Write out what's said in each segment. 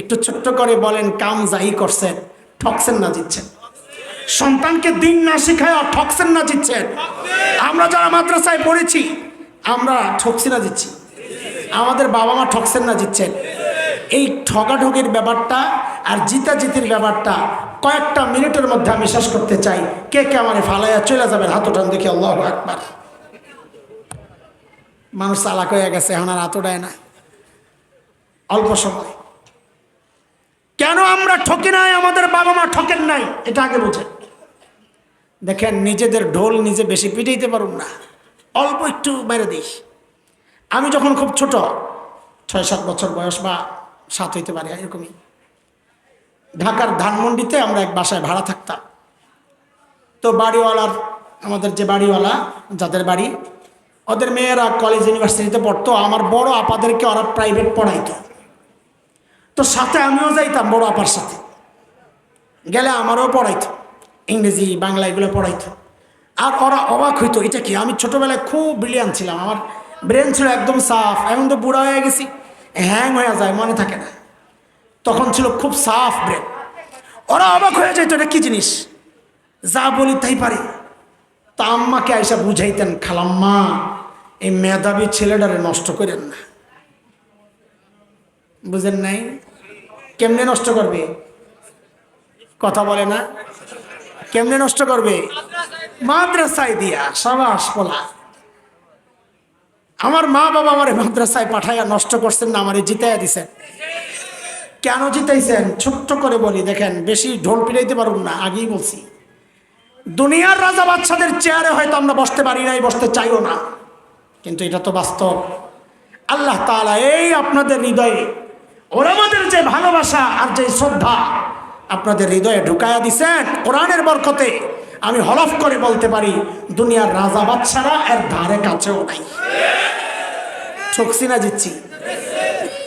একটু ছোট্ট করে বলেন, কাম যাই করছেন ঠকছেন না জিতছেন সন্তানকে দিন না শিখায় আর ঠকছেন না জিতছেন আমরা যারা মাদ্রাসায় পড়েছি, আমরা ঠকছি না জিতছি। আমাদের বাবা মা ঠকছেন না জিতছেন এই ঠগাঠগির ব্যাপারটা আর জিতাজিতির ব্যাপারটা কয়েকটা মিনিটের মধ্যে আমি শেষ করতে চাই। কে কে আমার ফালাইয়া চলে যাবেন? হাত উঠান দেখি, আল্লাহ একবার মানুষ চালাক হয়ে গেছে, এখন আর হাত উঠায় না। অল্প সময়। আমরা ঠকি নাই, আমাদের বাবা মা ঠকেন নাই। এটা আগে বুঝেন দেখেন, নিজেদের ঢোল নিজে বেশি পিটাইতে পারুন না। অল্প একটু মেরে দিস। আমি যখন খুব ছোট ছয় সাত বছর বয়স বা সাত হইতে পারে, এরকমই। ঢাকার ধানমন্ডিতে আমরা এক বাসায় ভাড়া থাকতাম। তো বাড়িওয়ালার, আমাদের যে বাড়িওয়ালা, যাদের বাড়ি, ওদের মেয়েরা কলেজ ইউনিভার্সিটিতে পড়তো, আমার বড় আপাদেরকে ওরা প্রাইভেট পড়াইতো। তো সাথে আমিও যাইতাম, বড় আপার সাথে। গেলে আমারও পড়াইতো, ইংরেজি, বাংলা এগুলো পড়াইতো। আর ওরা অবাক হইতো, এটা কি? আমি ছোটোবেলায় খুব ব্রিলিয়ান ছিলাম, আমার ব্রেন ছিল একদম সাফ, এখন তো বুড়া হয়ে গেছি হ্যাং হয়ে যায়, মনে থাকে না। তখন ছিল খুব সাফ ব্রেন ওরা অবাক হয়ে যেত এটা কি জিনিস? যা বলি তাই পারি। তা আম্মাকে আইসা বুঝাইতেন, খালাম্মা, এই মেধাবী ছেলেটারে নষ্ট করেন না। বুঝেন নাই? কেমনে নষ্ট করবে? কথা বলে না? কেমনে নষ্ট করবে? মাদ্রাসায় দিয়া, সাবাস বলা আমার মা বাবা আমার মাদ্রাসায় পাঠাইয়া নষ্ট করছেন না, আমার জিতাইয়া দিছেন। কেন জিতাইছেন? ছোট্ট করে বলি, দেখেন, বেশি ঢোল পিড়াইতে পারুন না, আগেই বলছি। দুনিয়ার রাজা বাচ্চাদের চেয়ারে হয়তো আমরা বসতে পারি নাই, বসতে চাইও না। কিন্তু এটা তো বাস্তব। আল্লাহ তাআলা এই আপনাদের হৃদয়ে ওরামাদের যে ভালোবাসা আর যে শ্রদ্ধা, আপনাদের হৃদয়ে ঢুকায়া দিছেন কোরআনের বরকতে, আমি হলফ করে বলতে পারি, দুনিয়ার রাজা বাচ্চারা এর ধারে কাছেও নাই। ঠকছি না জিতছি?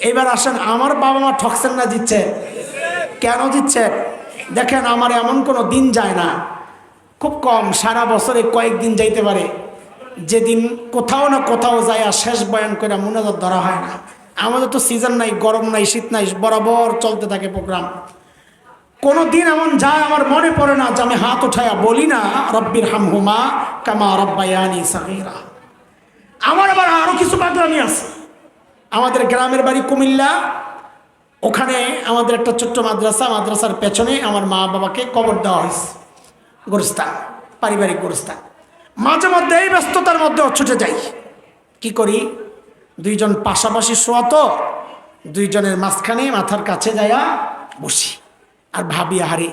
এবার আসেন, আমার বাবা মা ঠকছেন না জিতছে? কেন জিতছেন দেখেন, আমার এমন কোনো দিন যায় না। খুব কম, সারা বছরে কয়েকদিন যাইতে পারে। যেদিন কোথাও না কোথাও যায় আর শেষ বয়ান করে মুনাজাত ধরা হয় না। আমাদের তো সিজন নাই, গরম নাই, শীত নাই, বরাবর চলতে থাকে প্রোগ্রাম কোনো দিন এমন যায় আমার মনে পড়ে না যে আমি হাত উঠাইয়া বলি না, রব্বির হামহুমা কামা রব্বায়ানি সাহিরা আমার আবার আরও কিছু পাগলামি আছে। আমাদের গ্রামের বাড়ি কুমিল্লা, ওখানে আমাদের একটা ছোট্ট মাদ্রাসা, মাদ্রাসার পেছনে আমার মা বাবাকে কবর দেওয়া হয়েছে। গোরস্থান, পারিবারিক গোরস্থান। মাঝে মধ্যে এই ব্যস্ততার মধ্যেও ছুটে যাই। কি করি? দুইজন পাশাপাশি শোয়া তো, দুইজনের মাঝখানে মাথার কাছে যাইয়া বসি। আর ভাবি হারি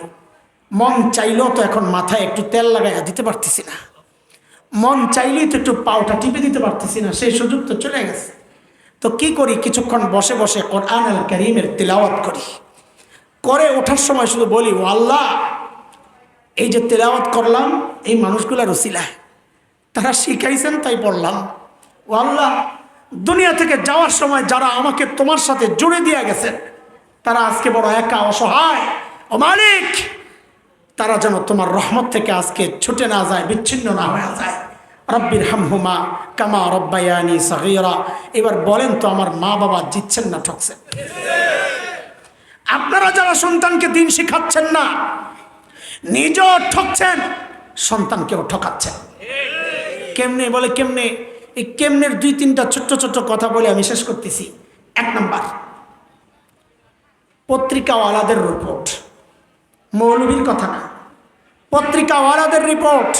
মন চাইলেও তো এখন মাথায় একটু তেল লাগাইয়া দিতে পারতেছি না। মন চাইলেই তো একটু পাওটা টিপে দিতে পারতেছি না, সেই সুযোগ তো চলে গেছে। তো কি করি? কিছুক্ষণ বসে বসে কোরআন আল করিমের তেলাওয়াত করি। করে ওঠার সময় শুধু বলি, ও আল্লাহ, এই যে তেলাওয়াত করলাম, এই মানুষগুলা রসিলায় তারা শিখাইছেন, তাই পড়লাম। ও আল্লাহ দুনিয়া থেকে যাওয়ার সময় যারা আমাকে তোমার সাথে জুড়ে দিয়ে গেছেন তারা আজকে বড় একা, অসহায় ও মালিক তারা যেন তোমার রহমত থেকে আজকে ছুটে না যায়, বিচ্ছিন্ন না হয়ে যায়। রব্বির হামহুমা কামা রব্বায়ানি সাহিরা এবার বলেন তো, আমার মা বাবা জিতছেন না ঠকছেন আপনারা যারা সন্তানকে দিন শিখাচ্ছেন না, নিজেও ঠকছেন, সন্তানকেও ঠকাচ্ছেন। কেমনে, বলে কেমনে? এই কেমনের দুই, তিনটা ছোট্ট ছোট্ট কথা বলে আমি শেষ করতেছি। এক নাম্বার, পত্রিকাওয়ালাদের রিপোর্ট মৌলবীর কথা না। পত্রিকাওয়ালাদের রিপোর্ট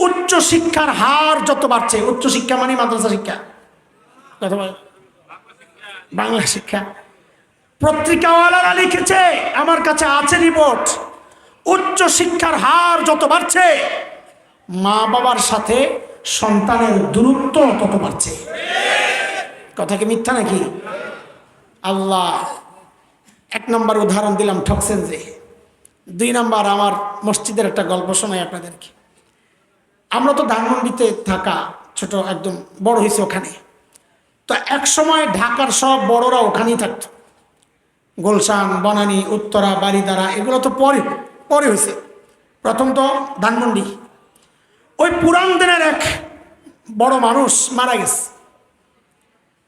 উচ্চ শিক্ষার হার যত বাড়ছে, উচ্চ শিক্ষা মানে মাদ্রাসা শিক্ষা। বাংলা শিক্ষা। পত্রিকাওয়ালারা লিখেছে, আমার কাছে আছে রিপোর্ট উচ্চ শিক্ষার হার যত বাড়ছে মা বাবার সাথে সন্তানের দূরত্ব তত বাড়ছে। কথা কি মিথ্যা নাকি? আল্লাহ, এক নম্বর উদাহরণ দিলাম ঠকছেন যে, দুই নম্বর আমার মসজিদের একটা গল্প শোনাই আপনাদেরকে। আমরা তো ধানমন্ডিতে থাকা ছোট একদম বড় হয়েছে ওখানে। তো এক সময় ঢাকার সব বড়রা ওখানেই থাকতো। গোলশান, বনানী, উত্তরা বারিদারা এগুলো তো পরে পরে হয়েছে। প্রথম তো ধানমন্ডি। ওই পুরান দিনের এক বড় মানুষ মারা গেছে।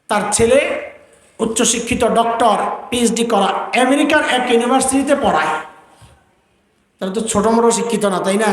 তার ছেলে, উচ্চশিক্ষিত ডক্টর পিএইচডি করা, আমেরিকার এক ইউনিভার্সিটিতে পড়ায়। তারা তো ছোটো মোটো শিক্ষিত না, তাই না?